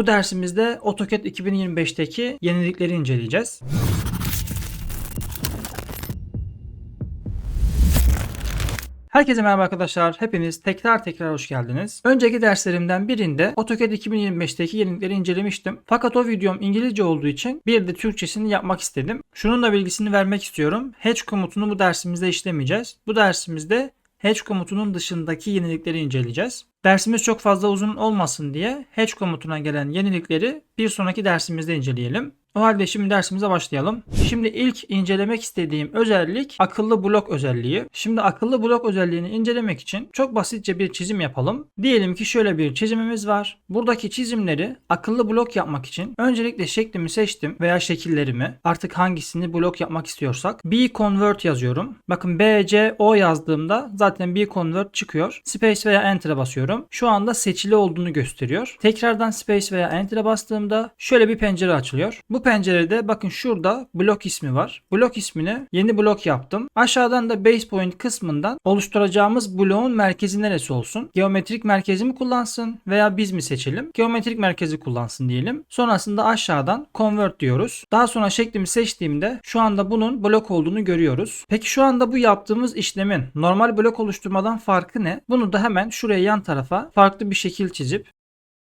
Bu dersimizde AutoCAD 2025'teki yenilikleri inceleyeceğiz. Herkese merhaba arkadaşlar. Hepiniz tekrar tekrar hoş geldiniz. Önceki derslerimden birinde AutoCAD 2025'teki yenilikleri incelemiştim. Fakat o videom İngilizce olduğu için bir de Türkçesini yapmak istedim. Şunun da bilgisini vermek istiyorum. Hatch komutunu bu dersimizde işlemeyeceğiz. Bu dersimizde Hatch komutunun dışındaki yenilikleri inceleyeceğiz. Dersimiz çok fazla uzun olmasın diye Hatch komutuna gelen yenilikleri bir sonraki dersimizde inceleyelim. O halde şimdi dersimize başlayalım. Şimdi ilk incelemek istediğim özellik akıllı blok özelliği. Şimdi akıllı blok özelliğini incelemek için çok basitçe bir çizim yapalım. Diyelim ki şöyle bir çizimimiz var. Buradaki çizimleri akıllı blok yapmak için öncelikle şeklimi seçtim veya şekillerimi artık hangisini blok yapmak istiyorsak B convert yazıyorum. Bakın B, C, O yazdığımda zaten B convert çıkıyor. Space veya Enter'a basıyorum. Şu anda seçili olduğunu gösteriyor. Tekrardan Space veya Enter'a bastığımda şöyle bir pencere açılıyor. Bu pencerede bakın şurada blok ismi var. Blok ismini yeni blok yaptım. Aşağıdan da base point kısmından oluşturacağımız bloğun merkezi neresi olsun? Geometrik merkezi mi kullansın veya biz mi seçelim? Geometrik merkezi kullansın diyelim. Sonrasında aşağıdan convert diyoruz. Daha sonra şeklimi seçtiğimde şu anda bunun blok olduğunu görüyoruz. Peki şu anda bu yaptığımız işlemin normal blok oluşturmadan farkı ne? Bunu da hemen şuraya yan tarafa farklı bir şekil çizip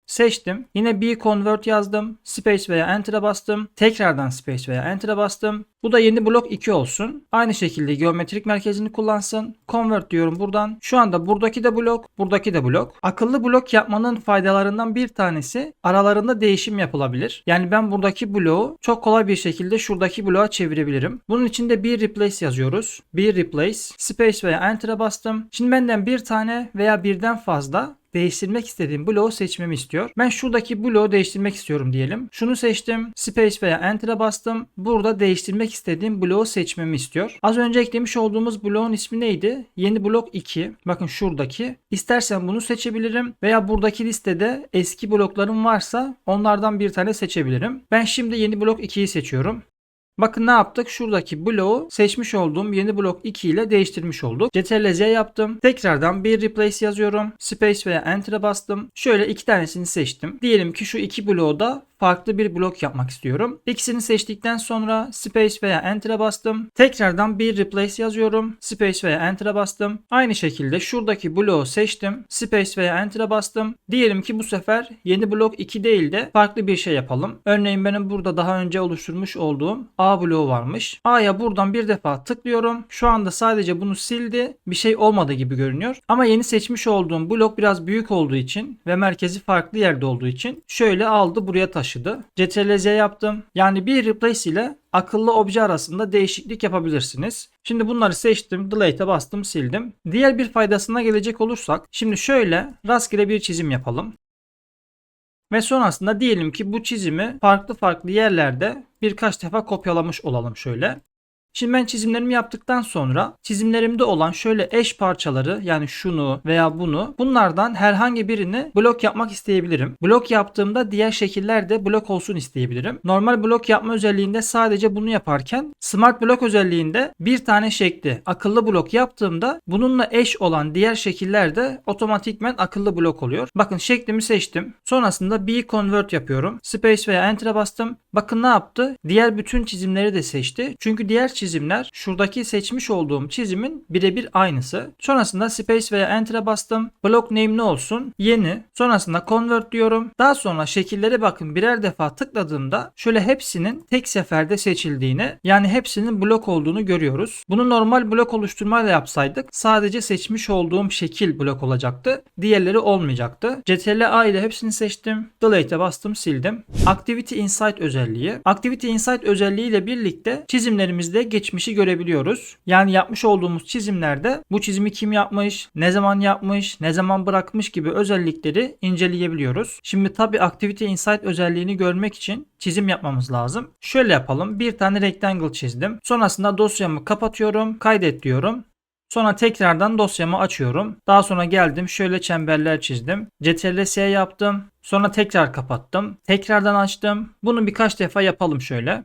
Seçtim. Yine B convert yazdım. Space veya Enter'a bastım. Tekrardan Space veya Enter'a bastım. Bu da yeni blok 2 olsun. Aynı şekilde geometrik merkezini kullansın. Convert diyorum buradan. Şu anda buradaki de blok, buradaki de blok. Akıllı blok yapmanın faydalarından bir tanesi aralarında değişim yapılabilir. Yani ben buradaki bloğu çok kolay bir şekilde şuradaki bloğa çevirebilirim. Bunun için de bir replace yazıyoruz. Bir replace, space veya enter'a bastım. Şimdi benden bir tane veya birden fazla değiştirmek istediğim bloğu seçmemi istiyor. Ben şuradaki bloğu değiştirmek istiyorum diyelim. Şunu seçtim. Space veya Enter'a bastım. Burada değiştirmek istediğim bloğu seçmemi istiyor. Az önce eklemiş olduğumuz bloğun ismi neydi? Yeni blok 2. Bakın şuradaki. İstersen bunu seçebilirim veya buradaki listede eski bloklarım varsa onlardan bir tane seçebilirim. Ben şimdi yeni blok 2'yi seçiyorum. Bakın ne yaptık? Şuradaki bloğu seçmiş olduğum yeni blok 2 ile değiştirmiş olduk. Ctrl Z yaptım. Tekrardan bir replace yazıyorum. Space veya Enter'a bastım. Şöyle iki tanesini seçtim. Diyelim ki şu iki bloğu da farklı bir blok yapmak istiyorum. İkisini seçtikten sonra Space veya Enter'a bastım. Tekrardan bir replace yazıyorum. Space veya Enter'a bastım. Aynı şekilde şuradaki bloğu seçtim. Space veya Enter'a bastım. Diyelim ki bu sefer yeni blok 2 değil de farklı bir şey yapalım. Örneğin benim burada daha önce oluşturmuş olduğum A bloğu varmış. A'ya buradan bir defa tıklıyorum. Şu anda sadece bunu sildi. Bir şey olmadı gibi görünüyor. Ama yeni seçmiş olduğum blok biraz büyük olduğu için ve merkezi farklı yerde olduğu için şöyle aldı buraya taşıdı. Ctrl Z yaptım. Yani bir replace ile akıllı obje arasında değişiklik yapabilirsiniz. Şimdi bunları seçtim, delete'e bastım, sildim. Diğer bir faydasına gelecek olursak, şimdi şöyle rastgele bir çizim yapalım. Ve sonrasında diyelim ki bu çizimi farklı farklı yerlerde birkaç defa kopyalamış olalım şöyle. Şimdi ben çizimlerimi yaptıktan sonra çizimlerimde olan şöyle eş parçaları yani şunu veya bunu bunlardan herhangi birini blok yapmak isteyebilirim. Blok yaptığımda diğer şekiller de blok olsun isteyebilirim. Normal blok yapma özelliğinde sadece bunu yaparken Smart Block özelliğinde bir tane şekli akıllı blok yaptığımda bununla eş olan diğer şekiller de otomatikmen akıllı blok oluyor. Bakın şeklimi seçtim. Sonrasında B convert yapıyorum. Space veya Enter'a bastım. Bakın ne yaptı? Diğer bütün çizimleri de seçti. Çünkü diğer çizimler şuradaki seçmiş olduğum çizimin birebir aynısı. Sonrasında space veya enter'a bastım. Block name ne olsun? Yeni. Sonrasında convert diyorum. Daha sonra şekillere bakın birer defa tıkladığımda şöyle hepsinin tek seferde seçildiğini yani hepsinin blok olduğunu görüyoruz. Bunu normal blok oluşturmayla yapsaydık sadece seçmiş olduğum şekil blok olacaktı. Diğerleri olmayacaktı. Ctrl A ile hepsini seçtim. Delete'e bastım sildim. Activity Insight özelliği. Activity Insight özelliği ile birlikte çizimlerimizde geçmişi görebiliyoruz. Yani yapmış olduğumuz çizimlerde bu çizimi kim yapmış, ne zaman yapmış, ne zaman bırakmış gibi özellikleri inceleyebiliyoruz. Şimdi tabi Activity Insight özelliğini görmek için çizim yapmamız lazım. Şöyle yapalım. Bir tane rectangle çizdim. Sonrasında dosyamı kapatıyorum. Kaydet diyorum. Sonra tekrardan dosyamı açıyorum. Daha sonra geldim şöyle çemberler çizdim. Ctrl S yaptım. Sonra tekrar kapattım. Tekrardan açtım. Bunu birkaç defa yapalım şöyle.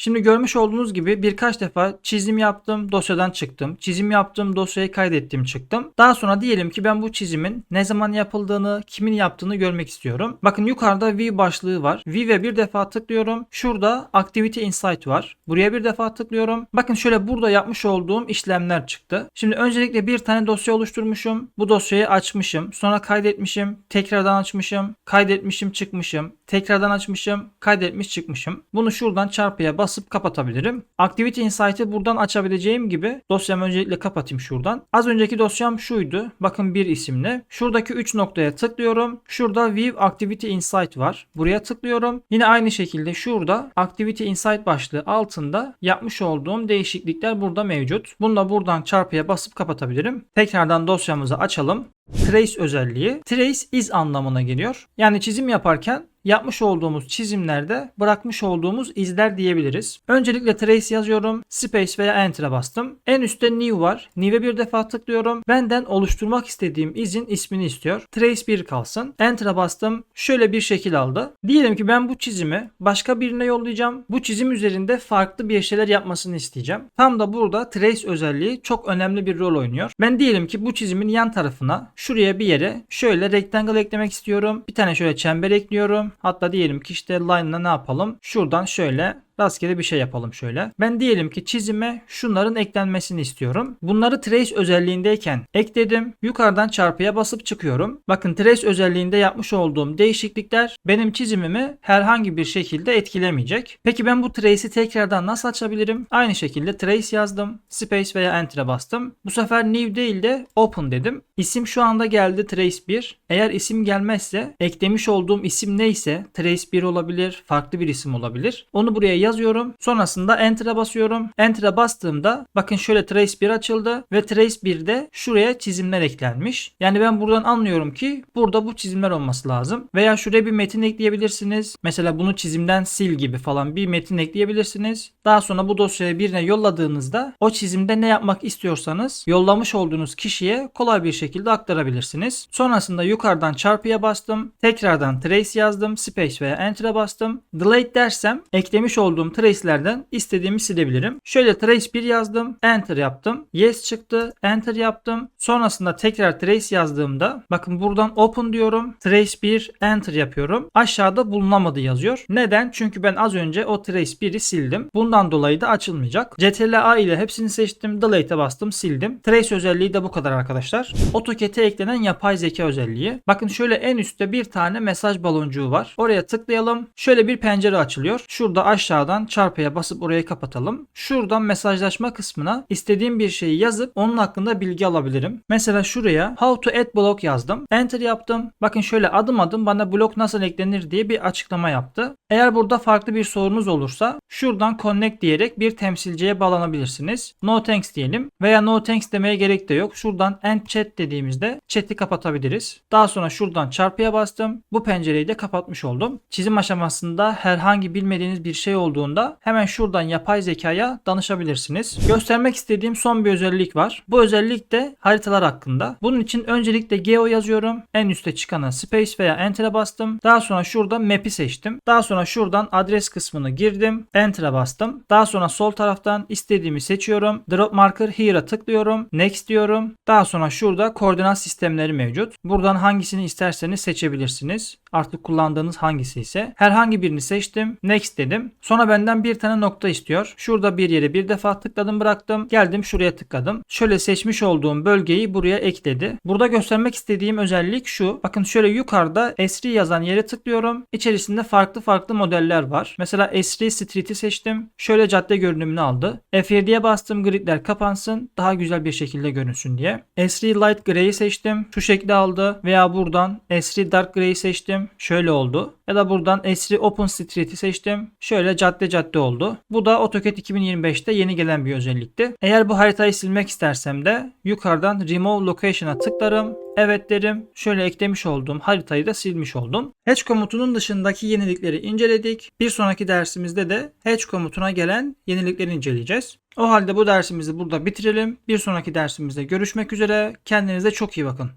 Şimdi görmüş olduğunuz gibi birkaç defa çizim yaptım, dosyadan çıktım. Çizim yaptım, dosyayı kaydettim, çıktım. Daha sonra diyelim ki ben bu çizimin ne zaman yapıldığını, kimin yaptığını görmek istiyorum. Bakın yukarıda View başlığı var. View'e bir defa tıklıyorum. Şurada Activity Insight var. Buraya bir defa tıklıyorum. Bakın şöyle burada yapmış olduğum işlemler çıktı. Şimdi öncelikle bir tane dosya oluşturmuşum. Bu dosyayı açmışım. Sonra kaydetmişim. Tekrardan açmışım. Kaydetmişim, çıkmışım. Tekrardan açmışım. Kaydetmiş, çıkmışım. Bunu şuradan çarpıya basıp kapatabilirim. Activity Insight'ı buradan açabileceğim gibi dosyamı öncelikle kapatayım şuradan. Az önceki dosyam şuydu. Bakın bir isimli. Şuradaki 3 noktaya tıklıyorum. Şurada View Activity Insight var. Buraya tıklıyorum. Yine aynı şekilde şurada Activity Insight başlığı altında yapmış olduğum değişiklikler burada mevcut. Bunu da buradan çarpıya basıp kapatabilirim. Tekrardan dosyamızı açalım. Trace özelliği. Trace is anlamına geliyor. Yani çizim yaparken yapmış olduğumuz çizimlerde bırakmış olduğumuz izler diyebiliriz. Öncelikle trace yazıyorum. Space veya enter'a bastım. En üstte new var. New'e bir defa tıklıyorum. Benden oluşturmak istediğim izin ismini istiyor. Trace 1 kalsın. Enter'a bastım. Şöyle bir şekil aldı. Diyelim ki ben bu çizimi başka birine yollayacağım. Bu çizim üzerinde farklı bir şeyler yapmasını isteyeceğim. Tam da burada trace özelliği çok önemli bir rol oynuyor. Ben diyelim ki bu çizimin yan tarafına şuraya bir yere şöyle rectangle eklemek istiyorum. Bir tane şöyle çember ekliyorum. Hatta diyelim ki işte line'la ne yapalım? Şuradan şöyle rastgele bir şey yapalım şöyle. Ben diyelim ki çizime şunların eklenmesini istiyorum. Bunları trace özelliğindeyken ekledim. Yukarıdan çarpıya basıp çıkıyorum. Bakın trace özelliğinde yapmış olduğum değişiklikler benim çizimimi herhangi bir şekilde etkilemeyecek. Peki ben bu trace'i tekrardan nasıl açabilirim? Aynı şekilde trace yazdım. Space veya enter'e bastım. Bu sefer new değil de open dedim. İsim şu anda geldi trace 1. Eğer isim gelmezse eklemiş olduğum isim neyse trace 1 olabilir, farklı bir isim olabilir. Onu buraya yazıyorum. Sonrasında enter'a basıyorum. Enter'a bastığımda bakın şöyle trace 1 açıldı ve trace 1'de şuraya çizimler eklenmiş. Yani ben buradan anlıyorum ki burada bu çizimler olması lazım. Veya şuraya bir metin ekleyebilirsiniz. Mesela bunu çizimden sil gibi falan bir metin ekleyebilirsiniz. Daha sonra bu dosyayı birine yolladığınızda o çizimde ne yapmak istiyorsanız yollamış olduğunuz kişiye kolay bir şekilde aktarabilirsiniz. Sonrasında yukarıdan çarpıya bastım. Tekrardan trace yazdım. Space veya enter'a bastım. Delete dersem eklemiş olduğum trace'lerden istediğimi silebilirim. Şöyle trace 1 yazdım. Enter yaptım. Yes çıktı. Enter yaptım. Sonrasında tekrar trace yazdığımda bakın buradan open diyorum. Trace 1 enter yapıyorum. Aşağıda bulunamadı yazıyor. Neden? Çünkü ben az önce o trace 1'i sildim. Bundan dolayı da açılmayacak. Ctrl ile hepsini seçtim. Delete'e bastım sildim. Trace özelliği de bu kadar arkadaşlar. AutoCAD'e eklenen yapay zeka özelliği. Bakın şöyle en üstte bir tane mesaj baloncuğu var. Oraya tıklayalım. Şöyle bir pencere açılıyor. Şurada aşağıdan çarpıya basıp orayı kapatalım. Şuradan mesajlaşma kısmına istediğim bir şeyi yazıp onun hakkında bilgi alabilirim. Mesela şuraya how to add block yazdım. Enter yaptım. Bakın şöyle adım adım bana blok nasıl eklenir diye bir açıklama yaptı. Eğer burada farklı bir sorunuz olursa şuradan connect diyerek bir temsilciye bağlanabilirsiniz. No thanks diyelim veya no thanks demeye gerek de yok. Şuradan end chat dediğimizde chat'i kapatabiliriz. Daha sonra şuradan çarpıya bastım. Bu pencereyi de kapatmış oldum. Çizim aşamasında herhangi bilmediğiniz bir şey olduğunda hemen şuradan yapay zekaya danışabilirsiniz. Göstermek istediğim son bir özellik var. Bu özellik de haritalar hakkında. Bunun için öncelikle geo yazıyorum. En üstte çıkana space veya enter'a bastım. Daha sonra şurada map'i seçtim. Daha sonra şuradan adres kısmını girdim. Enter'a bastım. Daha sonra sol taraftan istediğimi seçiyorum. Drop marker here'a tıklıyorum. Next diyorum. Daha sonra şurada koordinat sistemleri mevcut. Buradan hangisini isterseniz seçebilirsiniz. Artık kullandığınız hangisi ise. Herhangi birini seçtim. Next dedim. Sonra benden bir tane nokta istiyor. Şurada bir yere bir defa tıkladım bıraktım. Geldim şuraya tıkladım. Şöyle seçmiş olduğum bölgeyi buraya ekledi. Burada göstermek istediğim özellik şu. Bakın şöyle yukarıda Esri yazan yere tıklıyorum. İçerisinde farklı farklı modeller var. Mesela Esri Street'i seçtim. Şöyle cadde görünümünü aldı. F7'ye bastım gridler kapansın. Daha güzel bir şekilde görünsün diye. Esri Light Grey'i seçtim. Şu şekli aldı. Veya buradan Esri Dark Grey'i seçtim. Şöyle oldu. Ya da buradan Esri Open Street'i seçtim. Şöyle cadde cadde oldu. Bu da AutoCAD 2025'te yeni gelen bir özellikti. Eğer bu haritayı silmek istersem de yukarıdan Remove Location'a tıklarım. Evet derim. Şöyle eklemiş olduğum haritayı da silmiş oldum. Hatch komutunun dışındaki yenilikleri inceledik. Bir sonraki dersimizde de Hatch komutuna gelen yenilikleri inceleyeceğiz. O halde bu dersimizi burada bitirelim. Bir sonraki dersimizde görüşmek üzere. Kendinize çok iyi bakın.